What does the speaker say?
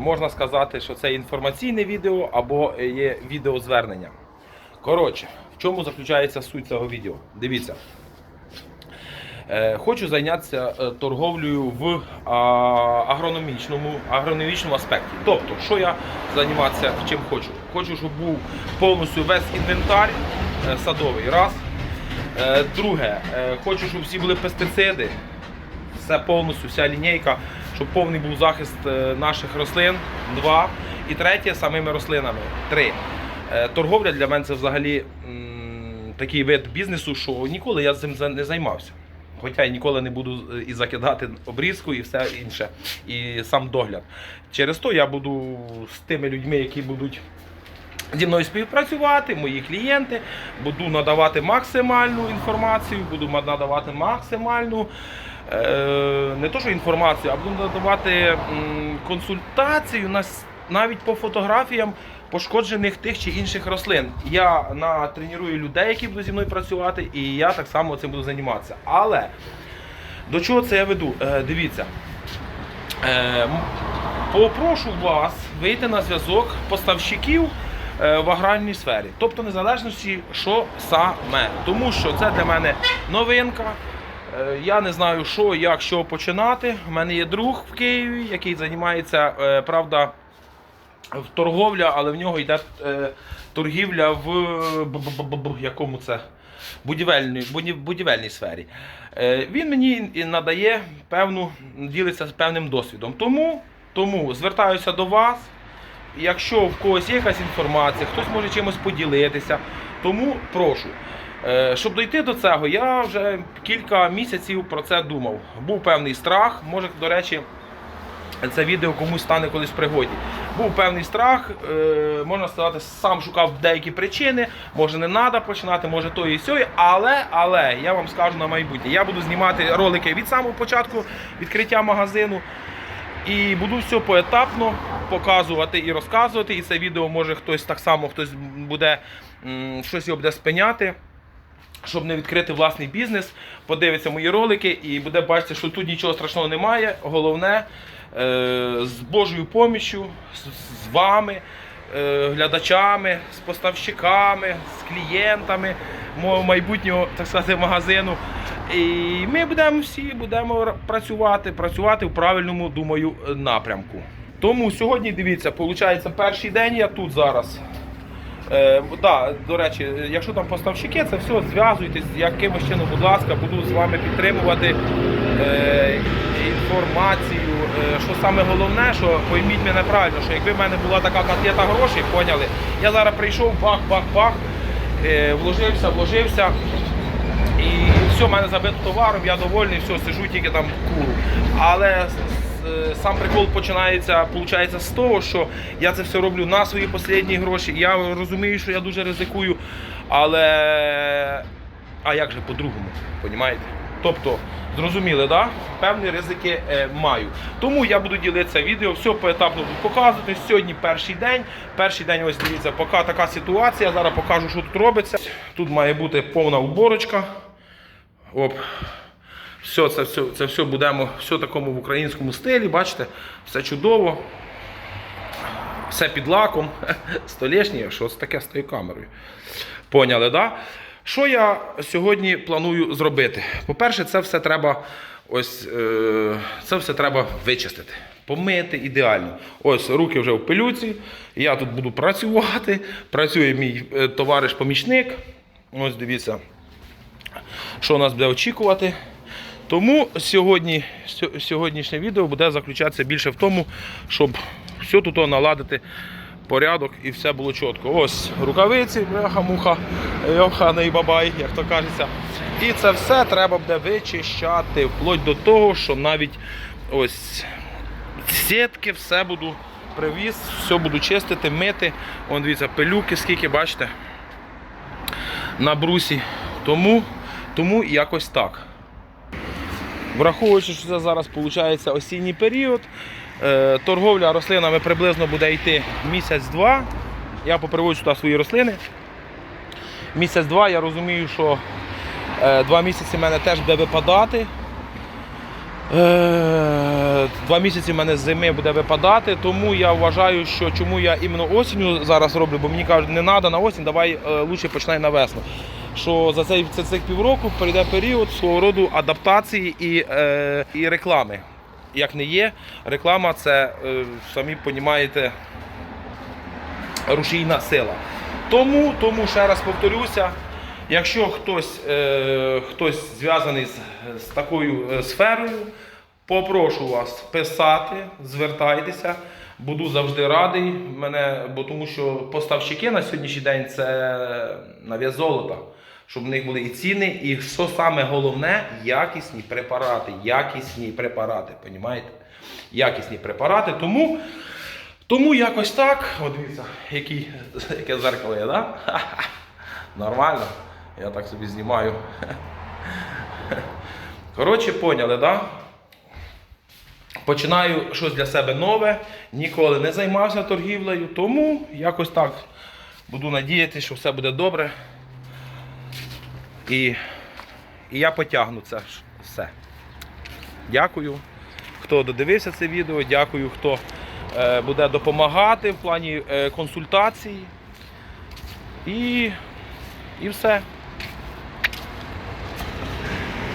можна сказати, що це інформаційне відео або є відеозвернення. Коротше, в чому заключається суть цього відео? Дивіться. Е, Хочу зайнятися е, торговлею в агрономічному, агрономічному аспекті. Тобто, що я займатися чим хочу? Хочу, щоб був повністю весь інвентар е, садовий. Раз. Друге, хочу, щоб всі були пестициди, все повністю, вся лінійка, щоб повний був захист е, наших рослин. Два. І третє самими рослинами. Три. Е, Торговля для мене це взагалі такий вид бізнесу, що ніколи я цим не займався. Хоча я ніколи не буду е, і закидати обрізку і все інше, і сам догляд. Через то я буду з тими людьми, які будуть зі мною співпрацювати, мої клієнти, буду надавати максимальну інформацію, буду надавати максимальну не то, що інформацію, а буду надавати консультацію навіть по фотографіям пошкоджених тих чи інших рослин. Я натренірую людей, які будуть зі мною працювати, і я так само цим буду займатися. Але до чого це я веду? Е, дивіться. Е, Попрошу вас вийти на зв'язок поставщиків е, в аграрній сфері, тобто незалежності, що саме. Тому що це для мене новинка. Е, Я не знаю, що, як, що починати. У мене є друг в Києві, який займається, е, правда, в торговля, але в нього йде е, торгівля в якому це будівельній, будівельній сфері. Він мені надає певну, ділиться з певним досвідом. Тому, тому звертаюся до вас. Якщо в когось є якась інформація, хтось може чимось поділитися, тому прошу. Е, Щоб дойти до цього, я вже кілька місяців про це думав. Був певний страх, може, до речі, це відео комусь стане колись пригоді. Був певний страх, е, можна сказати, сам шукав деякі причини, може не треба починати, може то і сьо, але, але я вам скажу на майбутнє. Я буду знімати ролики від самого початку відкриття магазину. І буду все поетапно показувати і розказувати. І це відео може хтось так само хтось буде щось його буде спиняти щоб не відкрити власний бізнес, подивиться мої ролики і буде бачити, що тут нічого страшного немає. Головне е, з Божою поміччю, з, вами, е, глядачами, з поставщиками, з клієнтами мого майбутнього так сказати, магазину. І ми будемо всі будемо працювати, працювати в правильному, думаю, напрямку. Тому сьогодні дивіться, виходить, перший день я тут зараз. Е, да, до речі, якщо там поставщики, це все зв'язуйтесь якимось чином, будь ласка, буду з вами підтримувати е, інформацію. Е, що саме головне, що пойміть мене правильно, що якби в мене була така котлета грошей, поняли, я зараз прийшов, бах-бах-бах, вложився, вложився. І все, в мене забито товаром, я довольний, все, сижу тільки там куру. Але сам прикол починається получається, з того, що я це все роблю на свої останні гроші. Я розумію, що я дуже ризикую, але а як же по-другому, понімаєте? Тобто, зрозуміли, да? певні ризики е, маю. Тому я буду ділитися відео, все поетапно буду показувати. Сьогодні перший день. Перший день, ось дивіться, поки така ситуація. Зараз покажу, що тут робиться. Тут має бути повна уборочка. Оп. Все, це все, це все будемо все такому в українському стилі, бачите, все чудово. Все під лаком. Столешні, що це таке з тою камерою. Поняли, да? Що я сьогодні планую зробити? По-перше, це все треба ось е, це все треба вичистити. Помити ідеально. Ось руки вже в пилюці. Я тут буду працювати. Працює мій е, товариш-помічник. Ось дивіться, що нас буде очікувати. Тому сьогодні, сьогоднішнє відео буде заключатися більше в тому, щоб все тут наладити порядок і все було чітко. Ось рукавиці, бляха-муха, йоханий бабай, як то кажеться. І це все треба буде вичищати, вплоть до того, що навіть ось сітки, все буду привіз, все буду чистити, мити. Вон дивіться, пилюки, скільки, бачите, на брусі. Тому, тому якось так. Враховуючи, що це зараз виходить осінній період, е, торговля рослинами приблизно буде йти місяць-два. Я поприводжу сюди свої рослини. Місяць-два я розумію, що е, два місяці в мене теж буде випадати. Е, Два місяці в мене з зими буде випадати, тому я вважаю, що чому я іменно осінню зараз роблю, бо мені кажуть, не треба на осінь, давай лучше починай на весну. Що за цей за цих півроку прийде період свого роду адаптації і, е, і реклами. Як не є, реклама це, е, самі розумієте, рушійна сила. Тому, тому ще раз повторюся, якщо хтось, е, хтось зв'язаний з, з такою е, сферою, попрошу вас писати, звертайтеся. Буду завжди радий мене, бо тому що поставщики на сьогоднішній день це на вес золота, щоб в них були і ціни, і що саме головне, якісні препарати, якісні препарати, понімаєте? Якісні препарати. Тому тому якось так. От дивіться, який, яке зеркало є, да? Нормально. Я так собі знімаю. Коротше, поняли, да? Починаю щось для себе нове, ніколи не займався торгівлею, тому якось так буду надіятися, що все буде добре. І, і я потягну це все. Дякую, хто додивився це відео, дякую, хто е, буде допомагати в плані е, консультацій. І, і все.